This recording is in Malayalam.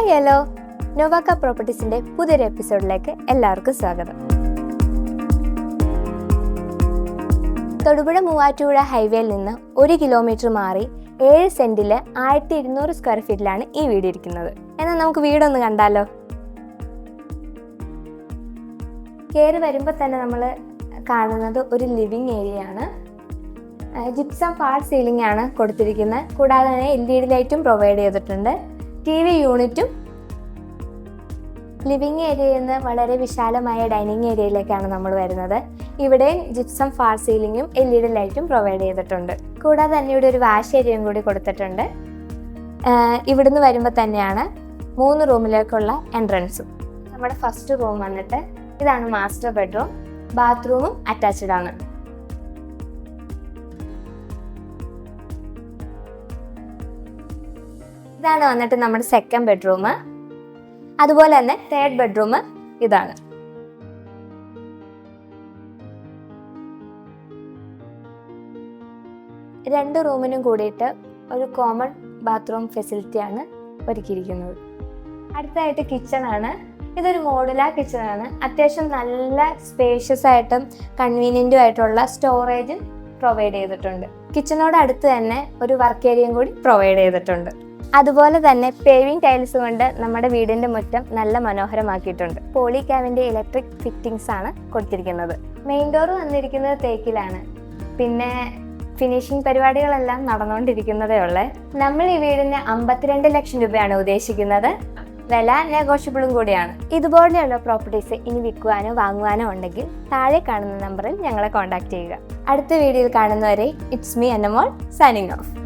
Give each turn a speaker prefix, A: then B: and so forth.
A: ഹായ് ഹലോ നോവാക്ക പ്രോപ്പർട്ടീസിന്റെ പുതിയൊരു എപ്പിസോഡിലേക്ക് എല്ലാവർക്കും സ്വാഗതം. തൊടുപുഴ മൂവാറ്റുപുഴ ഹൈവേയിൽ നിന്ന് ഒരു കിലോമീറ്റർ മാറി ഏഴ് സെന്റിൽ ആയിരത്തി ഇരുന്നൂറ് സ്ക്വയർ ഫീറ്റിലാണ് ഈ വീട് ഇരിക്കുന്നത്. എന്നാൽ നമുക്ക് വീടൊന്ന് കണ്ടാലോ? കയറി വരുമ്പോൾ തന്നെ നമ്മൾ കാണുന്നത് ഒരു ലിവിങ് ഏരിയയാണ് ജിപ്സം ഫാൾ സീലിംഗ് ആണ് കൊടുത്തിരിക്കുന്നത്. കൂടാതെ തന്നെ എൽ ഇ ഡി ലൈറ്റും പ്രൊവൈഡ് ചെയ്തിട്ടുണ്ട്. ടി വി യൂണിറ്റും ലിവിങ് ഏരിയയിൽ നിന്ന് വളരെ വിശാലമായ ഡൈനിങ് ഏരിയയിലേക്കാണ് നമ്മൾ വരുന്നത്. ഇവിടെ ജിപ്സം ഫാൾ സീലിങ്ങും എൽ ഇ ഡി ലൈറ്റും പ്രൊവൈഡ് ചെയ്തിട്ടുണ്ട്. കൂടാതെ തന്നെ ഇവിടെ ഒരു വാഷ് ഏരിയയും കൂടി കൊടുത്തിട്ടുണ്ട്. ഇവിടുന്ന് വരുമ്പോൾ തന്നെയാണ് മൂന്ന് റൂമിലേക്കുള്ള എൻട്രൻസും. നമ്മുടെ ഫസ്റ്റ് റൂം വന്നിട്ട് ഇതാണ് മാസ്റ്റർ ബെഡ്റൂം. ബാത്റൂമും അറ്റാച്ച്ഡ് ആണ്. ഇതാണ് വന്നിട്ട് നമ്മുടെ സെക്കൻഡ് ബെഡ്റൂം അതുപോലെ തന്നെ തേർഡ് ബെഡ്റൂം ഇതാണ്. രണ്ട് റൂമിനും കൂടിയിട്ട് ഒരു കോമൺ ബാത്റൂം ഫെസിലിറ്റിയാണ് ഒരുക്കിയിരിക്കുന്നത്. അടുത്തായിട്ട് കിച്ചൺ ആണ്. ഇതൊരു മോഡുലാർ കിച്ചൺ ആണ്. അത്യാവശ്യം നല്ല സ്പേഷ്യസ് ആയിട്ടും കൺവീനിയന്റും ആയിട്ടുള്ള സ്റ്റോറേജും പ്രൊവൈഡ് ചെയ്തിട്ടുണ്ട്. കിച്ചണോട് അടുത്ത് തന്നെ ഒരു വർക്ക് ഏരിയയും കൂടി പ്രൊവൈഡ് ചെയ്തിട്ടുണ്ട്. അതുപോലെ തന്നെ പേവിംഗ് ടൈൽസ് കൊണ്ട് നമ്മുടെ വീടിന്റെ മുറ്റം നല്ല മനോഹരമാക്കിയിട്ടുണ്ട്. പോളി ക്യാവിന്റെ ഇലക്ട്രിക് ഫിറ്റിംഗ്സ് ആണ് കൊടുത്തിരിക്കുന്നത്. മെയിൻ ഡോർ വന്നിരിക്കുന്നത് തേക്കിലാണ്. പിന്നെ ഫിനിഷിംഗ് പരിപാടികളെല്ലാം നടന്നുകൊണ്ടിരിക്കുന്നതേ ഉള്ളേ. നമ്മൾ ഈ വീടിന് അമ്പത്തിരണ്ട് ലക്ഷം രൂപയാണ് ഉദ്ദേശിക്കുന്നത്. വില നെഗോഷ്യബിളും കൂടിയാണ്. ഇതുപോലെയുള്ള പ്രോപ്പർട്ടീസ് ഇനി വിൽക്കുവാനോ വാങ്ങുവാനോ ഉണ്ടെങ്കിൽ താഴെ കാണുന്ന നമ്പറിൽ ഞങ്ങളെ കോൺടാക്ട് ചെയ്യുക. അടുത്ത വീഡിയോയിൽ കാണുന്നവരെ ഇറ്റ്സ് മീ എന്നമോൾ സൈനിങ് ഓഫ്